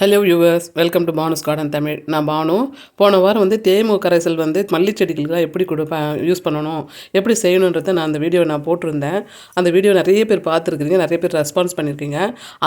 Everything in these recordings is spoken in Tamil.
Hello yours welcome to Banu's garden Tamil நான் பானு. போன வாரம் வந்து தேமு கரைசல் வந்து மல்லி செடிகளுக்கு எப்படி கொடுப்பேன் யூஸ் பண்ணணும் எப்படி செய்யணுன்றதை நான் அந்த வீடியோ நான் போட்டிருந்தேன். அந்த வீடியோ நிறைய பேர் பார்த்துருக்குறீங்க நிறைய பேர் ரெஸ்பான்ஸ் பண்ணியிருக்கீங்க.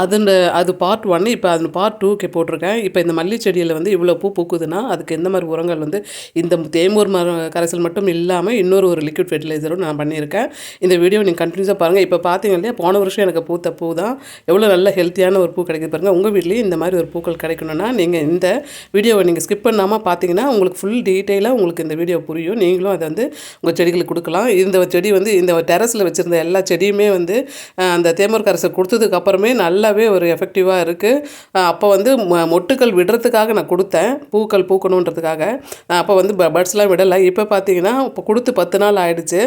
அதுன்ற அது பார்ட் ஒன் இப்போ அது பார்ட் டூக்கு போட்டிருக்கேன். இப்போ இந்த மல்லி செடியில் வந்து இவ்வளோ பூ பூக்குதுன்னா அதுக்கு எந்த மாதிரி உரங்கள் வந்து இந்த தேமூர் மர கரைசல் மட்டும் இல்லாமல் இன்னொரு ஒரு லிக்விட் ஃபெர்டிலைசரும் நான் பண்ணியிருக்கேன். இந்த வீடியோ நீங்கள் கண்டினியூஸாக பாருங்கள் இப்போ பார்த்தீங்க இல்லையா போன வருஷம் எனக்கு பூத்த பூ தான். எவ்வளோ நல்ல ஹெல்த்தியான ஒரு பூ கிடைக்குது பாருங்கள் உங்கள் வீட்லேயும் இந்த மாதிரி ஒரு பூ பூக்கள் கிடைக்கணும்னா நீங்கள் இந்த வீடியோவை நீங்கள் ஸ்கிப் பண்ணாமல் பார்த்தீங்கன்னா உங்களுக்கு ஃபுல் டீட்டெயிலாக உங்களுக்கு இந்த வீடியோ புரியும். நீங்களும் அதை வந்து உங்கள் செடிகளுக்கு கொடுக்கலாம். இந்த செடி வந்து இந்த டெரஸில் வச்சுருந்த எல்லா செடியுமே வந்து அந்த தேமர் அரசு கொடுத்ததுக்கு அப்புறமே நல்லாவே ஒரு எஃபெக்டிவாக இருக்குது அப்போ வந்து மொ- மொட்டுக்கள் விடுறதுக்காக நான் கொடுத்தேன். பூக்கள் பூக்கணுன்றதுக்காக. அப்போ வந்து பட்ஸ்லாம் விடலை. இப்போ பார்த்தீங்கன்னா இப்போ கொடுத்து பத்து நாள் ஆகிடுச்சு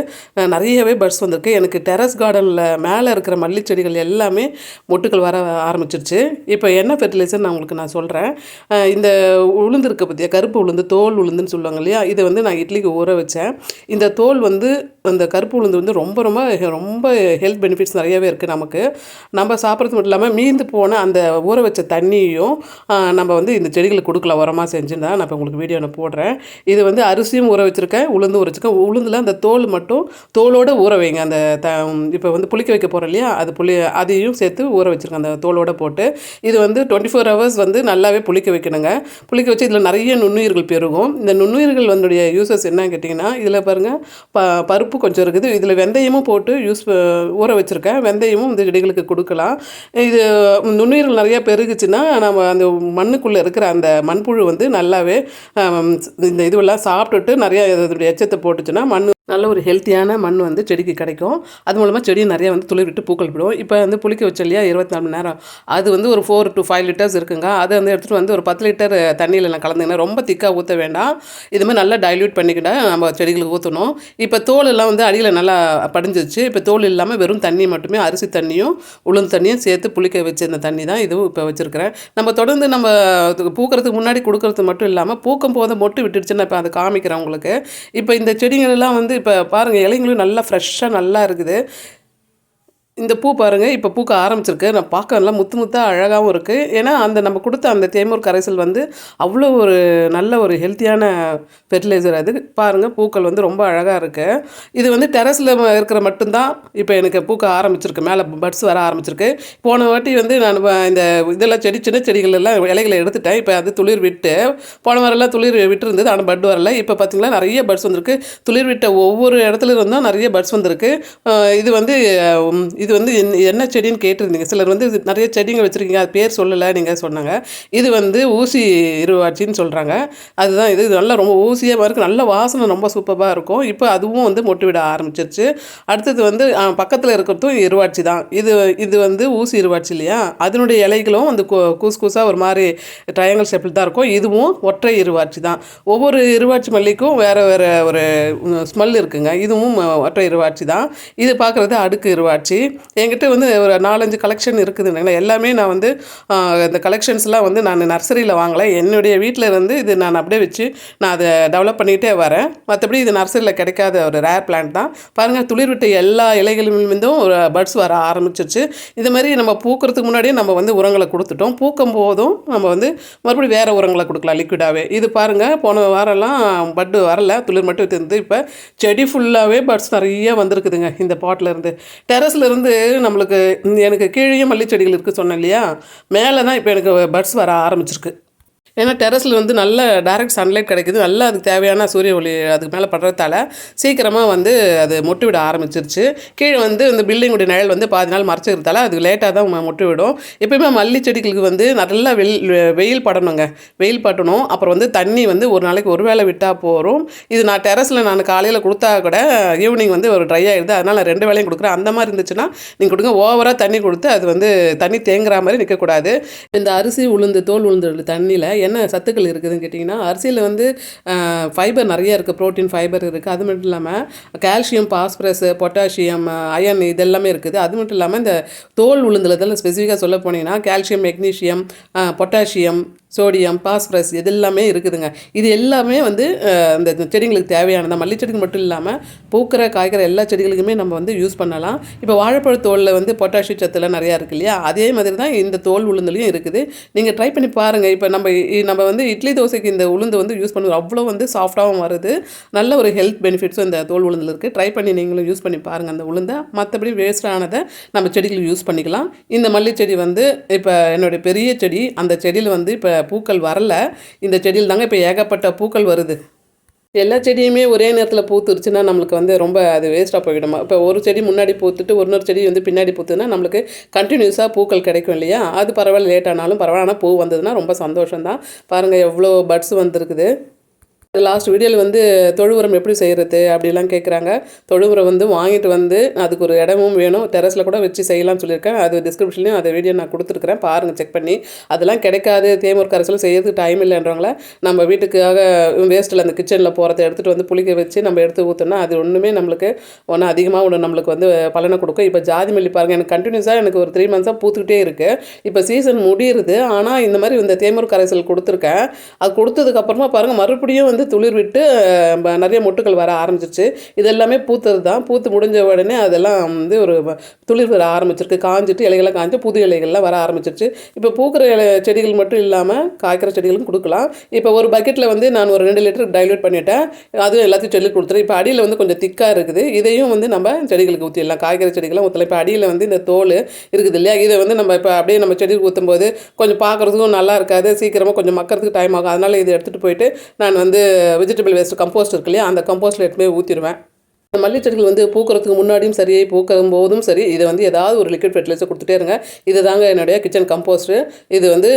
நிறையவே பட்ஸ் வந்திருக்கு. எனக்கு டெரஸ் கார்டனில் மேலே இருக்கிற மல்லி செடிகள் எல்லாமே மொட்டுக்கள் வர ஆரம்பிச்சிருச்சு. இப்போ என்ன ஃபெர்டிலைசர் நான் உங்களுக்கு நான் சொல்கிறேன் இந்த உளுந்து இருக்க பற்றியா கருப்பு உளுந்து தோல் உளுந்துன்னு சொல்லுவாங்க இல்லையா? இதை வந்து நான் இட்லிக்கு ஊற வச்சேன். இந்த தோல் வந்து அந்த கருப்பு உளுந்து வந்து ரொம்ப ரொம்ப ரொம்ப ஹெல்த் பெனிஃபிட்ஸ் நிறையவே இருக்குது நமக்கு. நம்ம சாப்பிட்றது மட்டும் இல்லாமல் மீந்து போன அந்த ஊற வச்ச தண்ணியும் நம்ம வந்து இந்த செடிகளுக்கு கொடுக்கலாம். உரமாக செஞ்சுன்னு தான் நான் இப்போ உங்களுக்கு வீடியோ நான் போடுறேன். இது வந்து அரிசியும் ஊற வச்சுருக்கேன் உளுந்து ஊற வச்சுருக்கேன். உளுந்தில் அந்த தோல் மட்டும் தோலோடு ஊற வைங்க. அந்த த இப்போ வந்து புளிக்க வைக்க போகிறோம் இல்லையா? அது புளி அதையும் சேர்த்து ஊற வச்சுருக்கேன். அந்த தோலோடு போட்டு. இது வந்து டுவெண்ட்டி ஃபோர் ஹவர்ஸ் வந்து நல்லாவே புளிக்க வைக்கணுங்க. புளிக்க வச்சு இதில் நிறைய நுண்ணுயிர்கள் பெருகும். இந்த நுண்ணுயிர்கள் வந்துடைய யூசஸ் என்ன கேட்டிங்கன்னா இதில் பாருங்கள் ப பருப்பு கொஞ்சம் இருக்குது. இதில் வெந்தயமும் போட்டு யூஸ் ஊற வச்சுருக்கேன். வெந்தயமும் இந்த செடிகளுக்கு கொடுக்கலாம். இது நுண்ணுயிர்கள் நிறையா பெருகுச்சுன்னா நம்ம அந்த மண்ணுக்குள்ளே இருக்கிற அந்த மண்புழு வந்து நல்லாவே இந்த இதுவெல்லாம் சாப்பிட்டுட்டு நிறையா இதனுடைய எச்சத்தை போட்டுச்சுன்னா மண் நல்ல ஒரு ஹெல்த்தியான மண் வந்து செடிக்கு கிடைக்கும். அது மூலமாக செடி நிறைய வந்து துளிர் விட்டு பூக்கள் விடும். இப்போ வந்து புளிக்க வச்ச இல்லையா இருபத்தி நாலு மணி நேரம். அது வந்து ஒரு ஃபோர் டு ஃபைவ் லிட்டர்ஸ் இருக்குங்க. அதை வந்து எடுத்துகிட்டு வந்து ஒரு பத்து லிட்டர் தண்ணியில் நான் கலந்துங்கன்னா ரொம்ப திக்காக ஊற்ற வேண்டாம். இது மாதிரி நல்லா டைல்யூட் பண்ணிக்கிட்டால் நம்ம செடிகளுக்கு ஊற்றணும் இப்போ தோல் எல்லாம் வந்து அடியில் நல்லா படிஞ்சிருச்சு. இப்போ தோல் இல்லாமல் வெறும் தண்ணி மட்டுமே அரிசி தண்ணியும் உளுந்து தண்ணியும் சேர்த்து புளிக்க வச்ச இந்த தண்ணி தான் இதுவும் இப்போ வச்சுருக்கிறேன். நம்ம தொடர்ந்து நம்ம அதுக்கு பூக்கிறதுக்கு முன்னாடி கொடுக்கறது மட்டும் இல்லாமல் பூக்கும் போது மொட்டு விட்டுடுச்சுன்னு இப்போ அதை காமிக்கிறேன் உங்களுக்கு. இப்போ இந்த செடிகள் எல்லாம் வந்து இப்போ பாருங்கள் இலைங்களும் நல்லா ஃப்ரெஷ்ஷாக நல்லா இருக்குது. இந்த பூ பாருங்கள் இப்போ பூக்க ஆரம்பிச்சிருக்கு. நான் பார்க்க நல்லா முத்து முத்தாக அழகாகவும் இருக்குது ஏன்னா அந்த நம்ம கொடுத்த அந்த தேமூர் கரைசல் வந்து அவ்வளோ ஒரு நல்ல ஒரு ஹெல்த்தியான ஃபெர்டிலைசர் அது பாருங்கள் பூக்கள் வந்து ரொம்ப அழகாக இருக்குது இது வந்து டெரஸில் இருக்கிற மட்டும்தான் இப்போ எனக்கு பூக்க ஆரம்பிச்சிருக்கு. மேலே பட்ஸ் வர ஆரம்பிச்சிருக்கு. போன வாட்டி வந்து நான் இந்த இதெல்லாம் செடி சின்ன செடிகள் எல்லாம் இலைகளை எடுத்துட்டேன். இப்போ அது துளிர் விட்டு போன வாரம்லாம் துளிர் விட்டுருந்தது ஆனால் பட் வரல. இப்போ பார்த்திங்களா நிறைய பட்ஸ் வந்திருக்கு. துளிர் விட்ட ஒவ்வொரு இடத்துல இருந்தும் நிறைய பட்ஸ் வந்திருக்கு. இது வந்து இது வந்து என்ன- என்ன செடின்னு கேட்டிருந்தீங்க. சிலர் வந்து நிறைய செடிங்க வச்சுருக்கீங்க. அது பேர் சொல்லலை நீங்கள் சொன்னாங்க. இது வந்து ஊசி இருவாட்சின்னு சொல்கிறாங்க அதுதான் இது. இது நல்லா ரொம்ப ஊசியாக இருக்குது நல்ல வாசனை ரொம்ப சூப்பராக இருக்கும். இப்போ அதுவும் வந்து மொட்டு விட ஆரம்பிச்சிருச்சு. அடுத்தது வந்து பக்கத்தில் இருக்கிறதும் இருவாட்சி தான். இது இது வந்து ஊசி இருவாட்சி இல்லையா? அதனுடைய இலைகளும் வந்து கூ- கூஸ் கூசாக ஒரு மாதிரி ட்ரையாங்கல் ஷேப்பில் தான் இருக்கும். இதுவும் ஒற்றை இருவாட்சி தான். ஒவ்வொரு இருவாட்சி மல்லிக்கும் வேறு வேறு ஒரு ஸ்மெல் இருக்குங்க. இதுவும் ஒற்றை இருவாட்சி தான். இது பார்க்குறது அடுக்கு இருவாட்சி. என்கிட்ட வந்து ஒரு நாலஞ்சு கலெக்ஷன் இருக்குதுங்களா எல்லாமே நான் வந்து இந்த கலெக்ஷன்ஸ்லாம் வந்து நான் நர்சரியில் வாங்கலை. என்னுடைய வீட்டில் இருந்து இது நான் அப்படியே வச்சு நான் அதை டெவலப் பண்ணிகிட்டே வரேன். மற்றபடி இது நர்சரியில் கிடைக்காத ஒரு ரேர் பிளான்ட் தான். பாருங்கள் துளிர் விட்ட எல்லா இலைகளிலிருந்தும் ஒரு பர்ட்ஸ் வர ஆரம்பிச்சிருச்சு. இது மாதிரி நம்ம பூக்கிறதுக்கு முன்னாடியே நம்ம வந்து உரங்களை கொடுத்துட்டோம். பூக்கும் போதும் நம்ம வந்து மறுபடியும் வேறு உரங்களை கொடுக்கலாம் லிக்விடாகவே இது பாருங்கள் போன வாரம்லாம் பட்டு வரல. துளிர் மட்டும் இருந்து இப்போ செடி ஃபுல்லாகவே பர்ட்ஸ் நிறைய வந்திருக்குதுங்க இந்த பாட்டில் இருந்து. டெரஸ்ல இருந்து வந்து நம்மளுக்கு எனக்கு கீழே மல்லிச்செடிகள் இருக்குது சொன்னேன் இல்லையா? மேலே தான் இப்போ எனக்கு பட்ஸ் வர ஆரம்பிச்சிருக்கு. ஏன்னா டெரஸில் வந்து நல்ல டைரக்ட் சன்லைட் கிடைக்குது. நல்லா அதுக்கு தேவையான சூரிய ஒளி அதுக்கு மேலே படுறதால சீக்கிரமாக வந்து அது மொட்டு விட ஆரம்பிச்சிருச்சு. கீழே வந்து இந்த பில்டிங்குடைய நிழல் வந்து பாதி நாள் மறைச்சிருந்தால அது லேட்டாக தான் மொட்டு விடும் எப்பயுமே மல்லி செடிகளுக்கு வந்து நல்லா வெயில் வெயில் படணுங்க. வெயில் படணும் அப்புறம் வந்து தண்ணி வந்து ஒரு நாளைக்கு ஒரு வேளை விட்டால் போகிறோம் இது நான் டெரஸில் நான் காலையில் கொடுத்தா கூட ஈவினிங் வந்து ஒரு ட்ரை ஆகிடுது அதனால் நான் ரெண்டு வேளையும் கொடுக்குறேன். அந்த மாதிரி இருந்துச்சுன்னா நீங்கள் கொடுங்க. ஓவராக தண்ணி கொடுத்து அது வந்து தண்ணி தேங்குற மாதிரி நிற்கக்கூடாது இந்த அரிசி உளுந்து தோல் உளுந்து தண்ணியில் என்ன சத்துக்கள் இருக்குதுன்னு கேட்டிங்கன்னா அரிசியில் வந்து ஃபைபர் நிறைய இருக்குது ப்ரோட்டீன் ஃபைபர் இருக்குது அது மட்டும் இல்லாமல் கால்சியம் பாஸ்பரஸ் பொட்டாசியம் அயன் இதெல்லாமே இருக்குது. அது மட்டும் இல்லாமல் இந்த தோல் உளுந்தில் இதெல்லாம் ஸ்பெசிஃபிக்காக சொல்ல போனீங்கன்னா calcium magnesium potassium sodium phosphorus இது எல்லாமே இருக்குதுங்க. இது எல்லாமே வந்து இந்த செடிங்களுக்கு தேவையானது? மல்லி செடிக்கு மட்டும் இல்லாமல் பூக்கிற காய்க்கிற எல்லா செடிகளுக்குமே நம்ம வந்து யூஸ் பண்ணலாம். இப்போ வாழைப்பழ தோலில் வந்து பொட்டாசியம் சத்துலாம் நிறையா இருக்கு இல்லையா? அதே மாதிரி தான் இந்த தோல் உளுந்துலையும் இருக்குது. நீங்கள் ட்ரை பண்ணி பாருங்கள் இப்போ நம்ம நம்ம வந்து இட்லி தோசைக்கு இந்த உளுந்து வந்து யூஸ் பண்ணுவோம் அவ்வளோ வந்து சாஃப்டாகவும் வருது. நல்ல ஒரு ஹெல்த் பெனிஃபிட்ஸும் இந்த தோல் உளுந்தில் இருக்குது ட்ரை பண்ணி நீங்களும் யூஸ் பண்ணி பாருங்கள் அந்த உளுந்தை. மற்றபடி வேஸ்டானதை நம்ம செடிகளுக்கு யூஸ் பண்ணிக்கலாம். இந்த மல்லி செடி வந்து இப்போ என்னுடைய பெரிய செடி அந்த செடியில் வந்து இப்போ பூக்கள் வரல. இந்த செடியில் தாங்க இப்போ ஏகப்பட்ட பூக்கள் வருது. எல்லா செடியுமே ஒரே நேரத்தில் பூத்துருச்சுன்னா நம்மளுக்கு வந்து ரொம்ப அது வேஸ்ட்டாக போயிடுமா? இப்போ ஒரு செடி முன்னாடி பூத்துட்டு ஒரு செடி வந்து பின்னாடி பூத்துன்னா நம்மளுக்கு கண்டினியூஸாக பூக்கள் கிடைக்கும் இல்லையா? அது பரவாயில்ல லேட் ஆனாலும் பரவாயில்ல. ஆனால் பூ வந்ததுன்னா ரொம்ப சந்தோஷம் தான் பாருங்கள் எவ்வளோ பட்ஸ் வந்திருக்குது. லாஸ்ட் வீடியோவில் வந்து தொழு உரம் எப்படி செய்கிறது அப்படிலாம் கேட்குறாங்க தொழு உரம் வந்து வாங்கிட்டு வந்து அதுக்கு ஒரு இடமும் வேணும். டெரஸில் கூட வச்சு செய்யலாம்னு சொல்லியிருக்கேன். அது டிஸ்கிரிப்ஷன்லையும் அந்த வீடியோ நான் கொடுத்துருக்குறேன். பாருங்கள் செக் பண்ணி. அதெல்லாம் கிடைக்காது. தேமூர் அரசில் செய்யறதுக்கு டைம் இல்லைன்றவங்கள நம்ம வீட்டுக்காக வேஸ்ட்டில் அந்த கிச்சனில் போகிறத எடுத்துகிட்டு வந்து புளிக்க வச்சு நம்ம எடுத்து ஊற்றினா அது ஒன்றுமே நம்மளுக்கு ஒன்றும் அதிகமாக ஒன்று நம்மளுக்கு வந்து பலனை கொடுக்கும். இப்போ ஜாதி மல்லி பாருங்கள் எனக்கு கண்டினியூஸாக எனக்கு ஒரு த்ரீ மந்த்ஸாக பூத்துக்கிட்டே இருக்குது இப்போ சீசன் முடியுது. ஆனால் இந்த மாதிரி இந்த தேமூர் கரைசல் கொடுத்துருக்கேன். அது கொடுத்ததுக்கப்புறமா பாருங்கள் மறுபடியும் வந்து துளிர் விட்டு நிறைய மொட்டுக்கள் வர ஆரம்பிச்சிருச்சு. இது எல்லாமே பூத்தது தான் பூத்து முடிஞ்ச உடனே அதெல்லாம் வந்து ஒரு துளிர் வர ஆரம்பிச்சிருக்கு. காஞ்சிட்டு இலைகள்லாம் காஞ்சு புது இலைகள்லாம் வர ஆரம்பிச்சிருச்சு. இப்போ பூக்கிற இலை செடிகள் மட்டும் இல்லாமல் காய்க்கிற செடிகளும் கொடுக்கலாம். இப்போ ஒரு பக்கெட்டில் வந்து நான் ஒரு ரெண்டு லிட்டர் டைலூட் பண்ணிட்டேன். அதுவும் எல்லாத்தையும் செடி கொடுத்துருவேன் இப்போ அடியில் வந்து கொஞ்சம் திக்காக இருக்குது. இதையும் வந்து நம்ம செடிகளுக்கு ஊற்றிடலாம் காய்கறி செடிகளும் ஊற்றலாம் இப்போ அடியில் வந்து இந்த தோல் இருக்குது இல்லையா? இதை வந்து நம்ம இப்போ அப்படியே நம்ம செடிக்கு ஊற்றும்போது கொஞ்சம் பார்க்குறதுக்கும் நல்லா இருக்காது. சீக்கிரமாக கொஞ்சம் மக்கிறதுக்கு டைம் ஆகும். அதனால் இதை எடுத்துகிட்டு போயிட்டு நான் வந்து வெஜிடபிள் வேஸ்ட் கம்போஸ்ட் இருக்கு இல்லையா அந்த கம்போஸ்ட்டில் எடுத்து போய் ஊற்றிடுவேன் இந்த மல்லிகை செடிகள் வந்து பூக்கிறதுக்கு முன்னாடியும் சரி பூக்கும் போதும் சரி இதை வந்து ஏதாவது ஒரு லிக்விட் ஃபெர்டிலைசர் கொடுத்துட்டே இருங்க. இது தாங்க என்னுடைய கிச்சன் கம்போஸ்ட்டு இது வந்து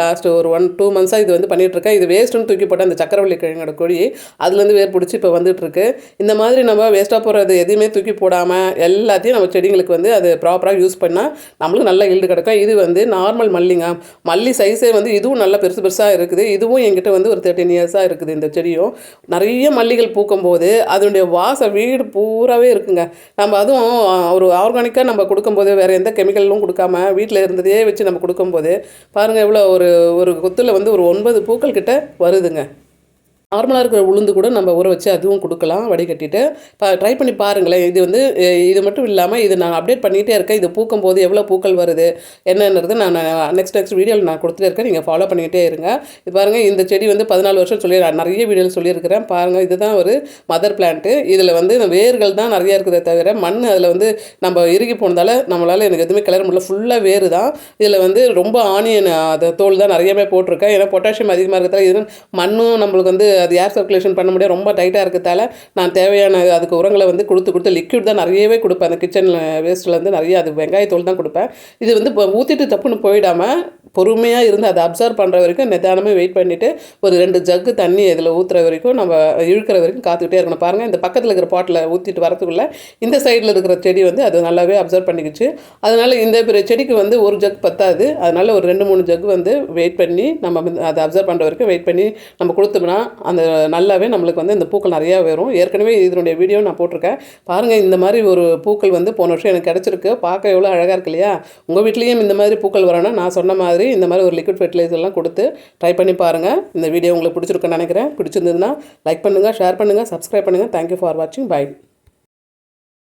லாஸ்ட் ஒரு ஒன் டூ மந்த்ஸாக இது வந்து பண்ணிகிட்ருக்கேன் இது வேஸ்ட்டுன்னு தூக்கி போட்ட அந்த சக்கரவள்ளி கிழங்கோட கொடி அதுலேருந்து வேர் பிடிச்சி இப்போ வந்துட்டுருக்கு இந்த மாதிரி நம்ம வேஸ்ட்டாக போகிறது எதையுமே தூக்கி போடாமல் எல்லாத்தையும் நம்ம செடிங்களுக்கு வந்து அது ப்ராப்பராக யூஸ் பண்ணால் நம்மளுக்கு நல்ல ஈல்டு கிடைக்கும். இது வந்து நார்மல் மல்லிங்க. மல்லி சைஸே வந்து இதுவும் நல்லா பெருசு பெருசாக இருக்குது. இதுவும் என்கிட்ட வந்து ஒரு தேர்ட்டின் இயர்ஸாக இருக்குது இந்த செடியும். நிறைய மல்லிகள் பூக்கும் போது அதனுடைய வாசம் வீடு பூராவே இருக்குங்க. நம்ம அதுவும் ஒரு ஆர்கானிக்காக நம்ம கொடுக்கும்போது வேறு எந்த கெமிக்கலும் கொடுக்காம வீட்டில் இருந்ததையே வச்சு நம்ம கொடுக்கும்போது பாருங்கள் எவ்வளோ ஒரு ஒரு கொத்தில் வந்து ஒரு ஒன்பது பூக்கள் கிட்ட வருதுங்க. நார்மலாக இருக்கிற உளுந்து கூட நம்ம ஊற வச்சு அதுவும் கொடுக்கலாம் வடிகட்டிட்டு. பா ட்ரை பண்ணி பாருங்களேன். இது வந்து இது மட்டும் இல்லாமல் இது நான் அப்டேட் பண்ணிகிட்டே இருக்கேன். இது பூக்கும் போது எவ்வளோ பூக்கள் வருது என்னன்றது நான் நெக்ஸ்ட் நெக்ஸ்ட் வீடியோவில் நான் கொடுத்துட்டே இருக்கேன். நீங்கள் ஃபாலோ பண்ணிக்கிட்டே இருங்க. இது பாருங்கள் இந்த செடி வந்து பதினாலு வருஷம் சொல்லி நான் நிறைய வீடியோவில் சொல்லியிருக்கிறேன். பாருங்கள் இதுதான் ஒரு மதர் பிளான்ட்டு இதில் வந்து வேர்கள் தான் நிறையா இருக்குதே தவிர மண் அதில் வந்து நம்ம இறுகி போனதால் நம்மளால் எனக்கு எதுவுமே கிளற முடியல. ஃபுல்லாக வேறு தான். இதில் வந்து ரொம்ப ஆனியன் அந்த தோல் தான் நிறையவே போட்டிருக்கேன். ஏன்னா பொட்டாசியம் அதிகமாக இருக்கிறதால இது மண்ணும் நம்மளுக்கு வந்து அது ஏர் சர்க்குலேஷன் பண்ண முடியாது. ரொம்ப டைட்டாக இருக்கிறதால நான் தேவையான அதுக்கு உரங்களை வந்து கொடுத்து கொடுத்து லிக்விட் தான் நிறையவே கொடுப்பேன். அந்த கிச்சனில் வேஸ்ட்டில் வந்து நிறைய அது வெங்காயத்தோல் தான் கொடுப்பேன். இது வந்து இப்போ ஊற்றிட்டு தப்புன்னு போயிடாமல் பொறுமையாக இருந்து அதை அப்சர்வ் பண்ணுற வரைக்கும் நிதானமாக வெயிட் பண்ணிவிட்டு ஒரு ரெண்டு ஜக்கு தண்ணி இதில் ஊற்றுற வரைக்கும் நம்ம இழுக்கிற வரைக்கும் காத்துக்கிட்டே இருக்கணும். பாருங்கள் இந்த பக்கத்தில் இருக்கிற பாட்டில் ஊற்றிட்டு வரதுக்குள்ளே இந்த சைடில் இருக்கிற செடி வந்து அது நல்லாவே அப்சர்வ் பண்ணிக்கிச்சு. அதனால் இந்த பெரிய செடிக்கு வந்து ஒரு ஜக் பத்தாது. அதனால் ஒரு ரெண்டு மூணு ஜக் வந்து வெயிட் பண்ணி நம்ம வந்து அதை அப்சர்வ் பண்ணுற வரைக்கும் வெயிட் பண்ணி நம்ம கொடுத்தோம்னா அந்த நல்லாவே நம்மளுக்கு வந்து இந்த பூக்கள் நிறையா வரும். ஏற்கனவே இதனுடைய வீடியோ நான் போட்டிருக்கேன். பாருங்கள் இந்த மாதிரி ஒரு பூக்கள் வந்து போன வருஷம் எனக்கு கிடச்சிருக்கு. பார்க்க எவ்வளோ அழகாக இருக்கு இல்லையா? உங்கள் வீட்லேயும் இந்த மாதிரி பூக்கள் வரணும் நான் சொன்ன மாதிரி மாதிரி இந்த மாதிரி ஒரு லிக்விட் ஃபெர்டிலைசர்லாம் கொடுத்து ட்ரை பண்ணி பாருங்கள் இந்த வீடியோ உங்களுக்கு பிடிச்சிருக்குன்னு நினைக்கிறேன். பிடிச்சிருந்ததுன்னா லைக் பண்ணுங்கள் ஷேர் பண்ணுங்கள் சப்ஸ்கிரைப் பண்ணுங்கள் தேங்க்யூ ஃபார் வாட்சிங் பை